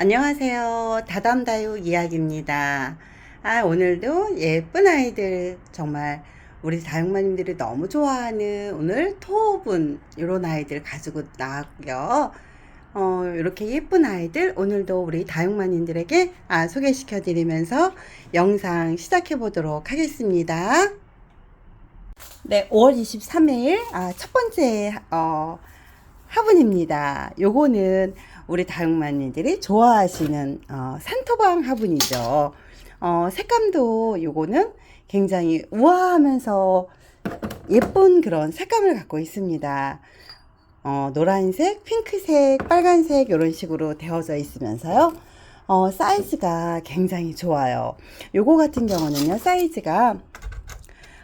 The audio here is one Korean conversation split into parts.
안녕하세요. 다담다육 이야기입니다. 아, 오늘도 예쁜 아이들, 정말 우리 다육마님들이 너무 좋아하는 오늘 토분, 이런 아이들 가지고 나왔고요. 어, 이렇게 예쁜 아이들, 오늘도 우리 다육마님들에게 아, 소개시켜 드리면서 영상 시작해 보도록 하겠습니다. 네, 5월 23일, 아, 첫 번째, 어, 화분입니다. 요거는 우리 다육마님들이 좋아하시는 어, 산토방 화분이죠. 어, 색감도 요거는 굉장히 우아하면서 예쁜 그런 색감을 갖고 있습니다. 어, 노란색, 핑크색, 빨간색 이런 식으로 되어져 있으면서요. 어, 사이즈가 굉장히 좋아요. 요거 같은 경우는요. 사이즈가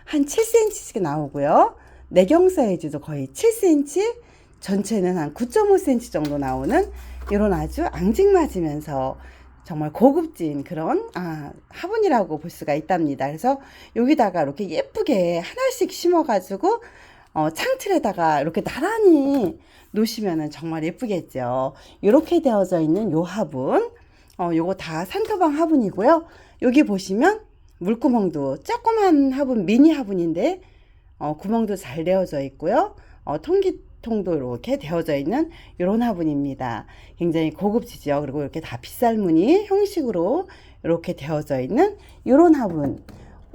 한 7cm씩 나오고요. 내경 사이즈도 거의 7cm, 전체는 한 9.5cm 정도 나오는 이런 아주 앙증맞으면서 정말 고급진 그런 아, 화분이라고 볼 수가 있답니다. 그래서 여기다가 이렇게 예쁘게 하나씩 심어가지고 어, 창틀에다가 이렇게 나란히 놓으시면은 정말 예쁘겠죠. 이렇게 되어져 있는 요 화분, 어, 요거 다 산토방 화분이고요. 여기 보시면 물구멍도 조그만 화분, 미니 화분인데 어, 구멍도 잘 되어져 있고요. 어, 통기통도 이렇게 되어져 있는 이런 화분입니다. 굉장히 고급지죠. 그리고 이렇게 다 빗살무늬 형식으로 이렇게 되어져 있는 이런 화분.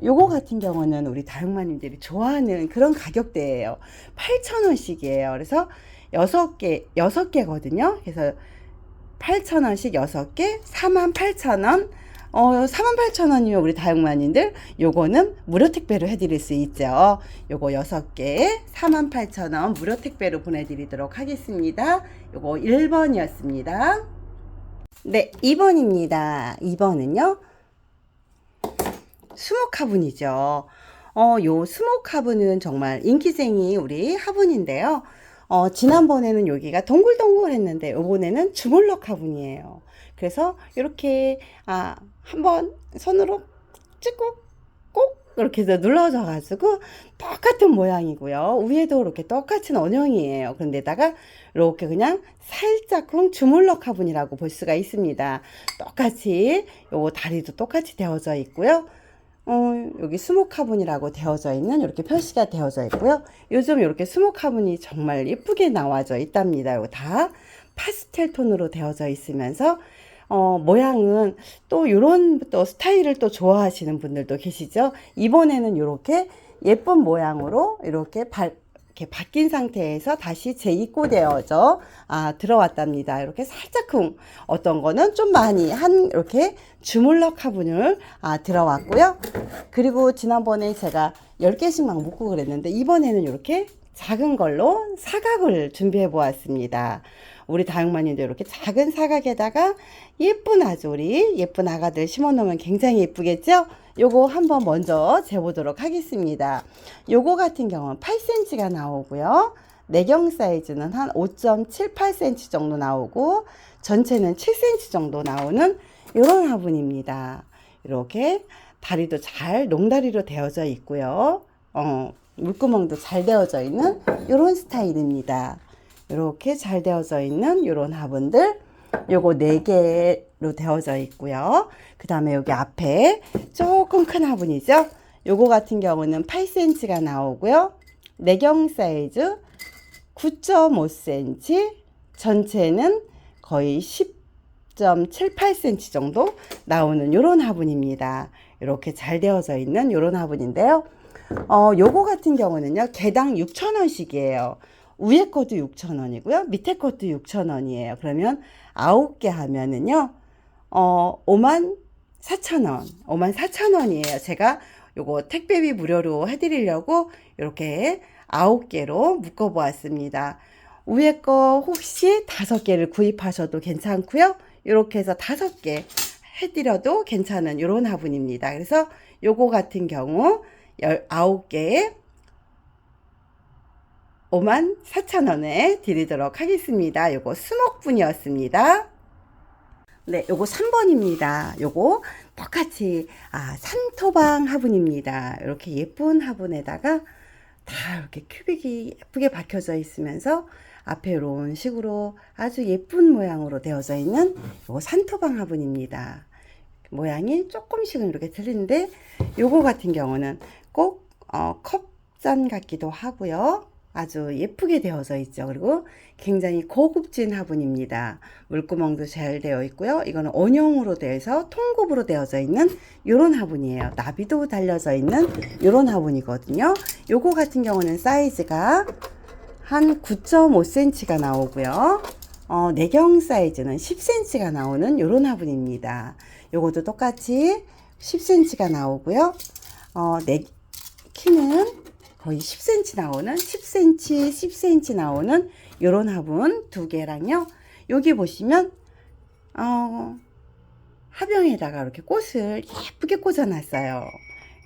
요거 같은 경우는 우리 다육마님들이 좋아하는 그런 가격대예요. 8,000원씩이에요. 그래서 6개, 6개거든요. 그래서 8,000원씩 6개, 48,000원. 어, 48,000원이면 우리 다육마님들 요거는 무료 택배로 해드릴 수 있죠. 요거 6개 48,000원 무료 택배로 보내드리도록 하겠습니다. 요거 1번이었습니다. 네, 2번입니다. 2번은요. 수목 화분이죠. 어, 요 수목 화분은 정말 인기쟁이 우리 화분인데요. 어, 지난번에는 여기가 동글동글 했는데 요번에는 주물럭 화분이에요. 그래서 이렇게 아, 한번 손으로 찍고 꼭 이렇게 해서 눌러져 가지고 똑같은 모양이고요. 위에도 이렇게 똑같은 원형이에요. 그런데다가 이렇게 그냥 살짝쿵 주물럭 화분이라고 볼 수가 있습니다. 똑같이 요 다리도 똑같이 되어져 있고요. 어, 여기 화분이라고 되어져 있는 이렇게 표시가 되어져 있고요. 요즘 이렇게 화분이 정말 예쁘게 나와져 있답니다. 이거 다 파스텔 톤으로 되어져 있으면서 어, 모양은 또 요런 또 스타일을 또 좋아하시는 분들도 계시죠. 이번에는 이렇게 예쁜 모양으로 이렇게 발, 이렇게 바뀐 상태에서 다시 재입고되어져 아, 들어왔답니다. 이렇게 살짝쿵 어떤 거는 좀 많이 한 이렇게 주물럭 화분을 아, 들어왔고요. 그리고 지난번에 제가 10개씩 막 묶고 그랬는데 이번에는 이렇게 작은 걸로 사각을 준비해 보았습니다. 우리 다육마님도 이렇게 작은 사각에다가 예쁜 아조리, 예쁜 아가들 심어 놓으면 굉장히 예쁘겠죠? 요거 한번 먼저 재보도록 하겠습니다. 요거 같은 경우는 8cm가 나오고요. 내경 사이즈는 한 5.78cm 정도 나오고 전체는 7cm 정도 나오는 이런 화분입니다. 이렇게 다리도 잘 농다리로 되어져 있고요. 어, 물구멍도 잘 되어져 있는 이런 스타일입니다. 이렇게 잘 되어져 있는 이런 화분들 요거 4개로 되어져 있고요. 그 다음에 여기 앞에 조금 큰 화분이죠. 요거 같은 경우는 8cm가 나오고요. 내경 사이즈 9.5cm 전체는 거의 10.78cm 정도 나오는 요런 화분입니다. 이렇게 잘 되어져 있는 요런 화분인데요. 어, 요거 같은 경우는요. 개당 6,000원씩이에요. 위에 것도 6,000원이고요. 밑에 것도 6,000원이에요. 그러면 9개 하면은요. 어, 5만 4,000원. 5만 4,000원이에요. 제가 요거 택배비 무료로 해 드리려고 이렇게 9개로 묶어 보았습니다. 위에 거 혹시 5개를 구입하셔도 괜찮고요. 이렇게 해서 5개 해 드려도 괜찮은 이런 화분입니다. 그래서 요거 같은 경우 19개에 5만 4천 원에 드리도록 하겠습니다. 요거 수목분이었습니다. 네, 요거 3번입니다. 요거 똑같이 아, 산토방 화분입니다. 이렇게 예쁜 화분에다가 다 이렇게 큐빅이 예쁘게 박혀져 있으면서 앞에 이런 식으로 아주 예쁜 모양으로 되어져 있는 요거 산토방 화분입니다. 모양이 조금씩은 이렇게 틀린데 요거 같은 경우는 꼭 어, 컵잔 같기도 하고요. 아주 예쁘게 되어져 있죠. 그리고 굉장히 고급진 화분입니다. 물구멍도 잘 되어 있고요. 이거는 원형으로 되어서 통굽으로 되어져 있는 이런 화분이에요. 나비도 달려져 있는 이런 화분이거든요. 요거 같은 경우는 사이즈가 한 9.5cm가 나오고요. 어, 내경 사이즈는 10cm가 나오는 이런 화분입니다. 요것도 똑같이 10cm가 나오고요. 어, 내 키는 거의 10cm 나오는 10cm, 10cm 나오는 요런 화분 두 개랑요. 여기 보시면 어, 화병에다가 이렇게 꽃을 예쁘게 꽂아놨어요.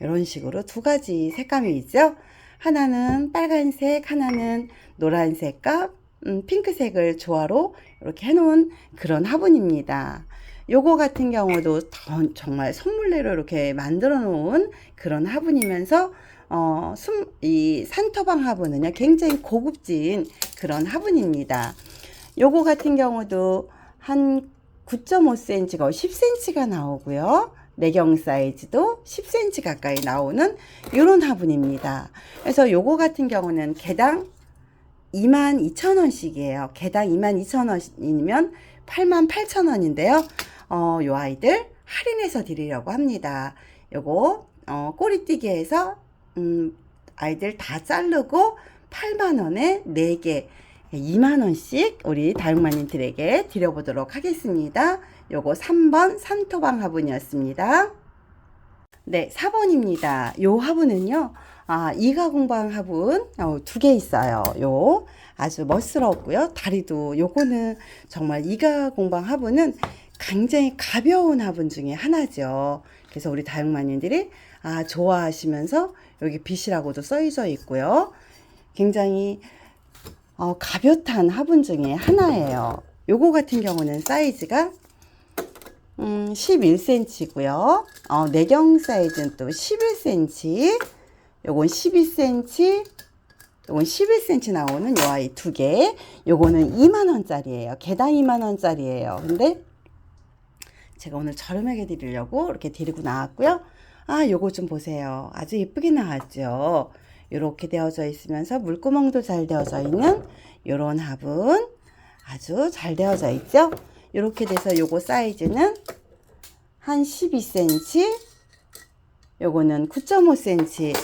이런 식으로 두 가지 색감이 있죠. 하나는 빨간색, 하나는 노란색과 음, 핑크색을 조화로 이렇게 해놓은 그런 화분입니다. 요거 같은 경우도 더- 정말 선물내로 이렇게 만들어 놓은 그런 화분이면서 어, 숨, 이 산토방 화분은요, 굉장히 고급진 그런 화분입니다. 요거 같은 경우도 한 9.5cm가 10cm가 나오고요. 내경 사이즈도 10cm 가까이 나오는 이런 화분입니다. 그래서 요거 같은 경우는 개당 22,000원씩이에요. 개당 22,000원이면 88,000원인데요. 어, 요 아이들 할인해서 드리려고 합니다. 요거 어, 꼬리띠기에서 음, 아이들 다 자르고 8만원에 4개 2만원씩 우리 다육마님들에게 드려보도록 하겠습니다. 요거 3번 산토방 화분이었습니다. 네, 4번입니다. 요 화분은요, 아, 이가공방 화분 어, 두개 있어요. 요 아주 멋스럽고요. 다리도 요거는 정말 이가공방 화분은 굉장히 가벼운 화분 중에 하나죠. 그래서 우리 다육마님들이 아, 좋아하시면서 여기 빛이라고도 써져 있고요. 굉장히 어, 가볍단 화분 중에 하나예요. 요거 같은 경우는 사이즈가 음, 11cm고요. 어, 내경 사이즈는 또 11cm. 요건 12cm. 요건 11cm 나오는 요 아이 두 개. 요거는 2만 원짜리예요. 개당 2만 원짜리예요. 근데 제가 오늘 저렴하게 드리려고 이렇게 데리고 나왔고요. 아, 요거 좀 보세요. 아주 예쁘게 나왔죠. 이렇게 되어져 있으면서 물구멍도 잘 되어져 있는 요런 화분 아주 잘 되어져 있죠. 이렇게 돼서 요거 사이즈는 한 12cm 요거는 9.5cm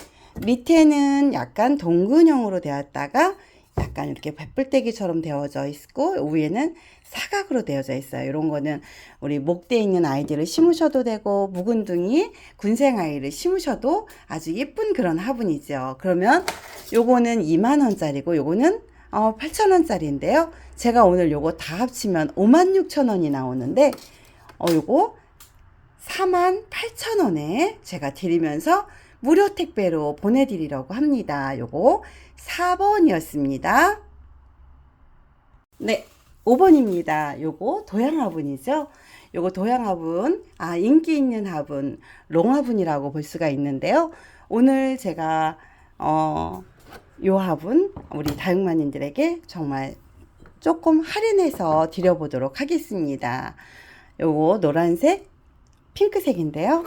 밑에는 약간 동근형으로 되었다가 약간 이렇게 백불대기처럼 되어져 있고 위에는 사각으로 되어져 있어요. 이런 거는 우리 목대에 있는 아이들을 심으셔도 되고 묵은둥이 군생 아이를 심으셔도 아주 예쁜 그런 화분이죠. 그러면 요거는 2만 원짜리고 요거는 어, 8천 원짜리인데요. 제가 오늘 요거 다 합치면 5만 6천 원이 나오는데 어 요거 4만 8천 원에 제가 드리면서 무료 택배로 보내드리려고 합니다. 요거 4번이었습니다. 네, 5번입니다. 요거 도양 화분이죠. 요거 도양 화분, 아, 인기 있는 화분, 롱 화분이라고 볼 수가 있는데요. 오늘 제가, 어, 요 화분, 우리 다육마님들에게 정말 조금 할인해서 드려보도록 하겠습니다. 요거 노란색, 핑크색인데요.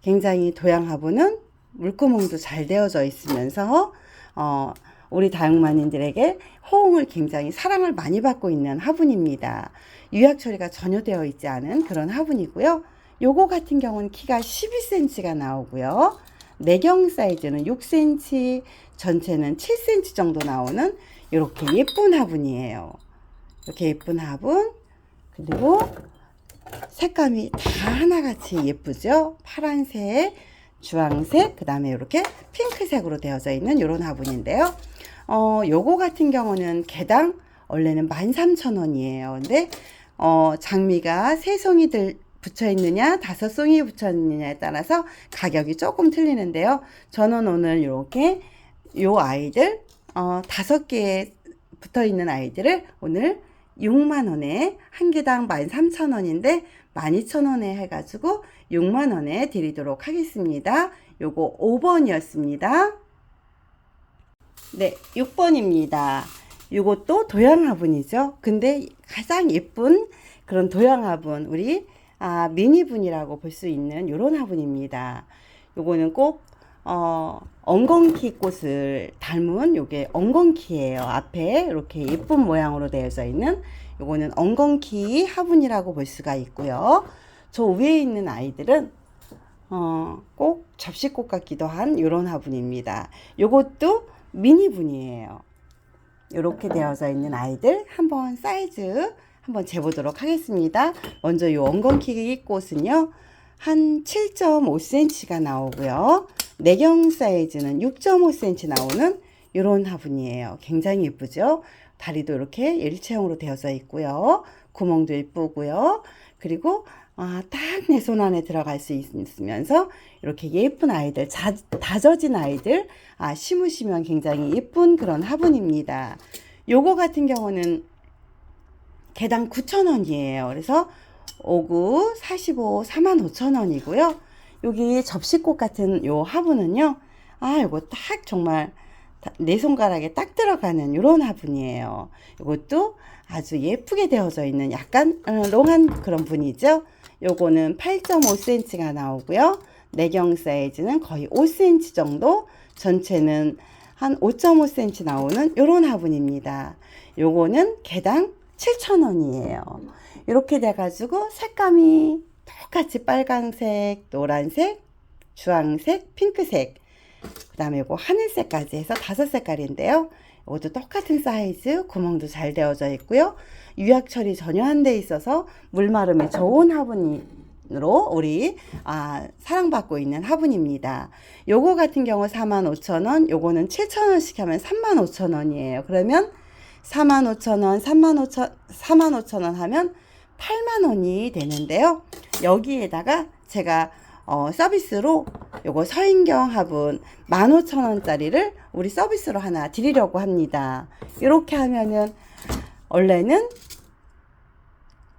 굉장히 도양 화분은 물구멍도 잘 되어져 있으면서, 어, 우리 다육마님들에게 호응을 굉장히 사랑을 많이 받고 있는 화분입니다. 유약 처리가 전혀 되어 있지 않은 그런 화분이고요. 요거 같은 경우는 키가 12cm가 나오고요. 내경 사이즈는 6cm, 전체는 7cm 정도 나오는 이렇게 예쁜 화분이에요. 이렇게 예쁜 화분. 그리고 색감이 다 하나같이 예쁘죠? 파란색, 주황색, 그 다음에 이렇게 핑크색으로 되어져 있는 이런 화분인데요. 어, 요거 같은 경우는 개당 원래는 13,000원이에요. 근데 어, 장미가 세 송이 들 붙여 있느냐, 다섯 송이 붙여 있느냐에 따라서 가격이 조금 틀리는데요. 저는 오늘 이렇게 요 아이들 어, 다섯 개에 붙어 있는 아이들을 오늘 6만 원에 한 개당 13,000원인데 12,000원에 해 가지고 6만 원에 드리도록 하겠습니다. 요거 5번이었습니다. 네, 6번입니다. 요것도 도양 화분이죠. 근데 가장 예쁜 그런 도양 화분, 우리 아, 미니분이라고 볼 수 있는 요런 화분입니다. 요거는 꼭 어, 엉겅키 꽃을 닮은 요게 엉겅키예요. 앞에 이렇게 예쁜 모양으로 되어져 있는 요거는 엉겅키 화분이라고 볼 수가 있고요. 저 위에 있는 아이들은 어, 꼭 접시꽃 같기도 한 요런 화분입니다. 요것도 미니분이에요. 이렇게 되어져 있는 아이들 한번 사이즈 한번 재보도록 하겠습니다. 먼저 요 엉겅키 꽃은요. 한 7.5cm가 나오고요. 내경 사이즈는 6.5cm 나오는 이런 화분이에요. 굉장히 예쁘죠? 다리도 이렇게 일체형으로 되어져 있고요. 구멍도 예쁘고요. 그리고 아, 딱 내 손 안에 들어갈 수 있으면서 이렇게 예쁜 아이들, 자, 다져진 아이들 아, 심으시면 굉장히 예쁜 그런 화분입니다. 요거 같은 경우는 개당 9,000원이에요. 그래서 59, 45, 45,000원이고요. 여기 접시꽃 같은 요 화분은요. 아, 요거 딱 정말 내 손가락에 딱 들어가는 요런 화분이에요. 요것도 아주 예쁘게 되어져 있는 약간 어, 롱한 그런 분이죠. 요거는 8.5cm가 나오고요. 내경 사이즈는 거의 5cm 정도, 전체는 한 5.5cm 나오는 요런 화분입니다. 요거는 개당 7,000원이에요. 이렇게 돼가지고 색감이 똑같이 빨간색, 노란색, 주황색, 핑크색, 그 다음에 요거 하늘색까지 해서 다섯 색깔인데요. 이것도 똑같은 사이즈, 구멍도 잘 되어져 있고요. 유약 처리 전혀 안 돼 있어서 물 마름이 좋은 화분으로 우리 아, 사랑받고 있는 화분입니다. 요거 같은 경우 45,000원, 요거는 7,000원씩 하면 35,000원이에요. 그러면 45,000원, 35,000원, 45,000원 하면 8만원이 되는데요. 여기에다가 제가 어, 서비스로 요거 서인경 화분 15,000원짜리를 우리 서비스로 하나 드리려고 합니다. 이렇게 하면은 원래는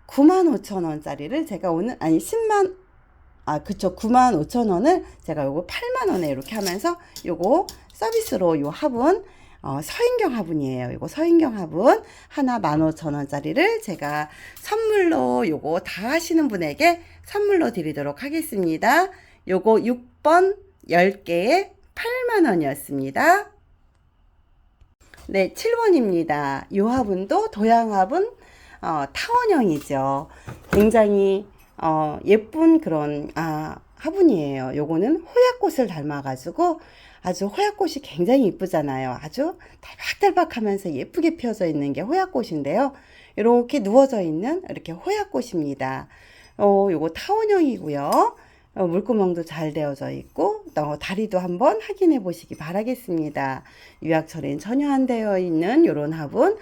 95,000원짜리를 제가 오늘 아니 10만 아 그쵸 95,000원을 제가 요거 8만원에 이렇게 하면서 요거 서비스로 요 화분 어, 서인경 화분이에요. 이거 서인경 화분 하나 15,000원짜리를 제가 선물로 요거 다 하시는 분에게 선물로 드리도록 하겠습니다. 요거 6번 10개에 8만원이었습니다. 네, 7번입니다. 요 화분도 도양 화분 어, 타원형이죠. 굉장히 어, 예쁜 그런 아, 화분이에요. 요거는 호약꽃을 닮아가지고 아주 호약꽃이 굉장히 이쁘잖아요. 아주 달박달박하면서 예쁘게 피어져 있는 게 호약꽃인데요. 이렇게 누워져 있는 이렇게 호약꽃입니다. 어, 요거 타원형이고요. 어, 물구멍도 잘 되어져 있고 어, 다리도 한번 확인해 보시기 바라겠습니다. 유약 처리는 전혀 안 되어 있는 요런 화분.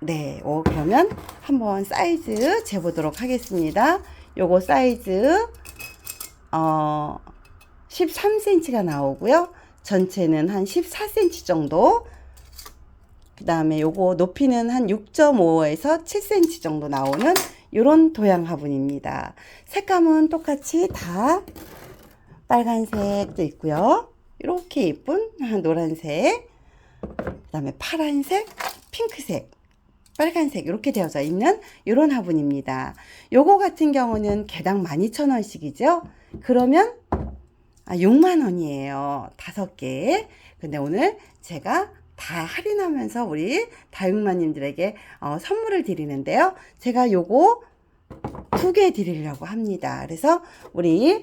네, 어, 그러면 한번 사이즈 재보도록 하겠습니다. 요거 사이즈 어 13cm가 나오고요. 전체는 한 14cm 정도. 그 다음에 요거 높이는 한 6.5에서 7cm 정도 나오는 이런 도양 화분입니다. 색감은 똑같이 다 빨간색도 있고요. 이렇게 예쁜 노란색, 그 다음에 파란색, 핑크색, 빨간색 이렇게 되어져 있는 이런 화분입니다. 요거 같은 경우는 개당 12,000원씩이죠. 그러면 아, 6만 원이에요. 다섯 개. 근데 오늘 제가 다 할인하면서 우리 다육마님들에게 어, 선물을 드리는데요. 제가 요거 두 개 드리려고 합니다. 그래서 우리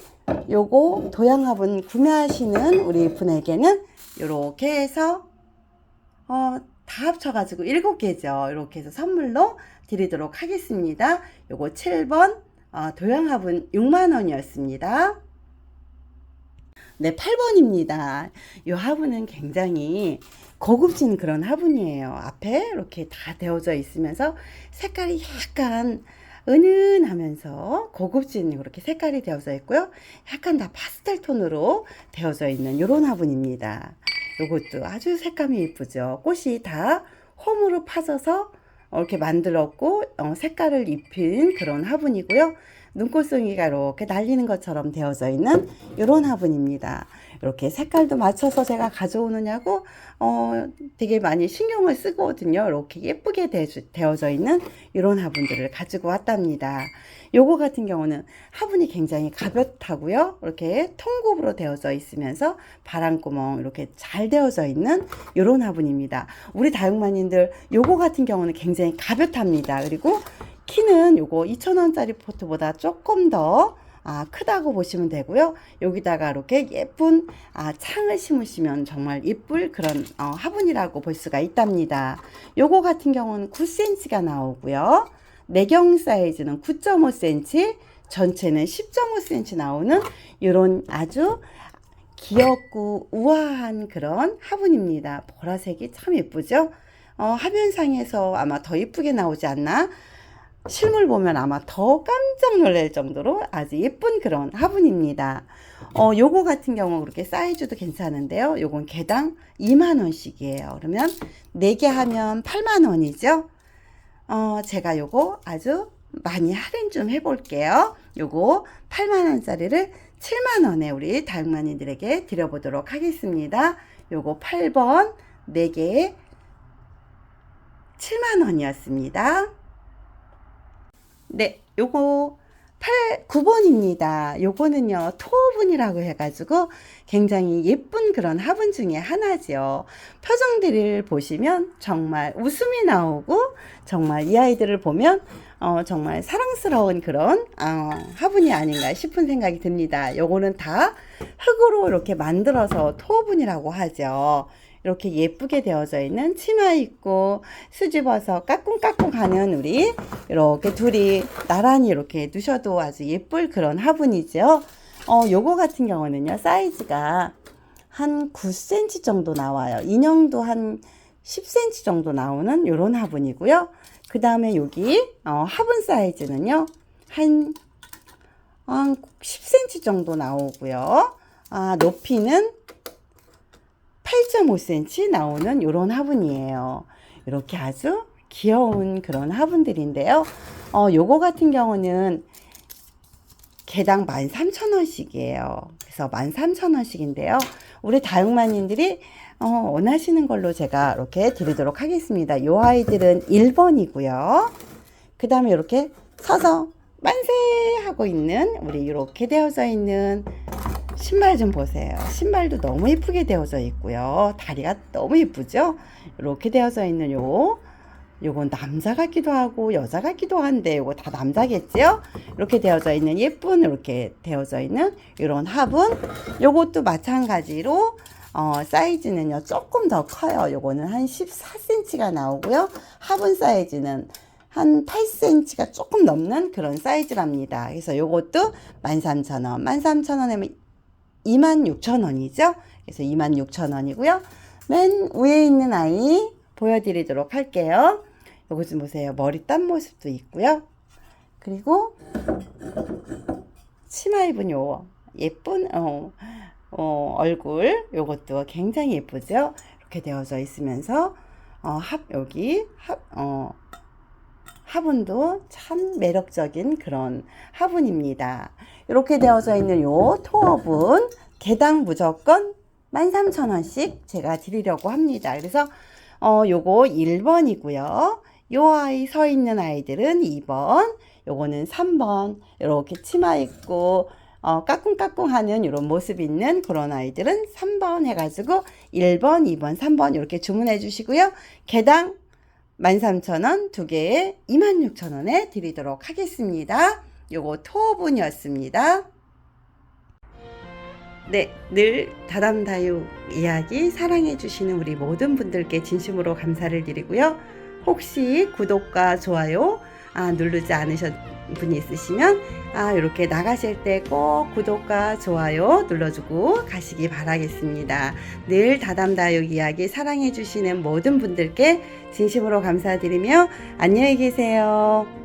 요거 도양화분 구매하시는 우리 분에게는 이렇게 해서 어, 다 합쳐가지고 일곱 개죠. 이렇게 해서 선물로 드리도록 하겠습니다. 요거 7번 어, 도양화분 6만 원이었습니다. 네, 8번입니다. 이 화분은 굉장히 고급진 그런 화분이에요. 앞에 이렇게 다 되어져 있으면서 색깔이 약간 은은하면서 고급진 그렇게 색깔이 되어져 있고요. 약간 다 파스텔 톤으로 되어져 있는 이런 화분입니다. 이것도 아주 색감이 예쁘죠. 꽃이 다 홈으로 파져서 어, 이렇게 만들었고 어, 색깔을 입힌 그런 화분이고요. 눈꽃송이가 이렇게 날리는 것처럼 되어져 있는 이런 화분입니다. 이렇게 색깔도 맞춰서 제가 가져오느냐고 어, 되게 많이 신경을 쓰거든요. 이렇게 예쁘게 되, 되어져 있는 이런 화분들을 가지고 왔답니다. 요거 같은 경우는 화분이 굉장히 가볍다고요. 이렇게 통굽으로 되어져 있으면서 바람구멍 이렇게 잘 되어져 있는 이런 화분입니다. 우리 다육마님들 요거 같은 경우는 굉장히 가볍답니다. 그리고 키는 요거 2,000원짜리 포트보다 조금 더 아, 크다고 보시면 되고요. 여기다가 이렇게 예쁜 아, 창을 심으시면 정말 예쁠 그런 어, 화분이라고 볼 수가 있답니다. 요거 같은 경우는 9cm가 나오고요. 내경 사이즈는 9.5cm, 전체는 10.5cm 나오는 이런 아주 귀엽고 우아한 그런 화분입니다. 보라색이 참 예쁘죠? 어, 화면상에서 아마 더 예쁘게 나오지 않나? 실물 보면 아마 더 깜짝 놀랄 정도로 아주 예쁜 그런 화분입니다. 어, 요거 같은 경우 그렇게 사이즈도 괜찮은데요. 요건 개당 2만원씩이에요. 그러면 4개 하면 8만원이죠. 어, 제가 요거 아주 많이 할인 좀 해볼게요. 요거 8만원짜리를 7만원에 우리 다육마니들에게 드려보도록 하겠습니다. 요거 8번 4개 7만원이었습니다. 네, 요거 8, 9번입니다. 요거는요, 토분이라고 해가지고 굉장히 예쁜 그런 화분 중에 하나죠. 표정들을 보시면 정말 웃음이 나오고 정말 이 아이들을 보면 어, 정말 사랑스러운 그런 어, 화분이 아닌가 싶은 생각이 듭니다. 요거는 다 흙으로 이렇게 만들어서 토분이라고 하죠. 이렇게 예쁘게 되어져 있는 치마 입고 수집어서 까꿍까꿍 하는 우리 이렇게 둘이 나란히 이렇게 두셔도 아주 예쁠 그런 화분이죠. 어, 요거 같은 경우는요, 사이즈가 한 9cm 정도 나와요. 인형도 한 10cm 정도 나오는 요런 화분이고요. 그 다음에 여기, 어, 화분 사이즈는요, 한, 한 10cm 정도 나오고요. 아, 높이는 8.5cm 나오는 이런 화분이에요. 이렇게 아주 귀여운 그런 화분들인데요. 어, 요거 같은 경우는 개당 13,000원씩이에요. 그래서 13,000원씩인데요. 우리 다육마님들이 어, 원하시는 걸로 제가 이렇게 드리도록 하겠습니다. 요 아이들은 1번이고요. 그 다음에 이렇게 서서 만세 하고 있는 우리 이렇게 되어져 있는 신발 좀 보세요. 신발도 너무 예쁘게 되어져 있고요. 다리가 너무 예쁘죠? 이렇게 되어져 있는 요 요건 남자 같기도 하고 여자 같기도 한데 요거 다 남자겠죠? 이렇게 되어져 있는 예쁜 이렇게 되어져 있는 이런 화분 요것도 마찬가지로 어, 사이즈는요 조금 더 커요 요거는 한 14cm가 나오고요 화분 사이즈는 한 8cm가 조금 넘는 그런 사이즈랍니다 그래서 요것도 13,000원 13,000원에 26,000원이죠 그래서 26,000원이고요 맨 위에 있는 아이 보여드리도록 할게요 요거 좀 보세요. 머리 딴 모습도 있고요. 그리고 치마 입은 요 예쁜 어, 어, 얼굴 요것도 굉장히 예쁘죠. 이렇게 되어져 있으면서 어, 합 여기 합 어, 화분도 참 매력적인 그런 화분입니다. 이렇게 되어져 있는 요 토어분 개당 무조건 13,000원씩 제가 드리려고 합니다. 그래서 어 요거 1번이고요. 요 아이 서 있는 아이들은 2번, 요거는 3번. 이렇게 치마 입고 어, 까꿍까꿍 하는 이런 모습 있는 그런 아이들은 3번 해가지고 1번, 2번, 3번 이렇게 주문해 주시고요. 개당 13,000원 두 개에 26,000원에 드리도록 하겠습니다. 요거 토분이었습니다. 네, 늘 다담다육 이야기 사랑해 주시는 우리 모든 분들께 진심으로 감사를 드리고요. 혹시 구독과 좋아요 아, 누르지 않으신 분이 있으시면 아, 이렇게 나가실 때 꼭 구독과 좋아요 눌러주고 가시기 바라겠습니다. 늘 다담다육 이야기 사랑해 주시는 모든 분들께 진심으로 감사드리며 안녕히 계세요.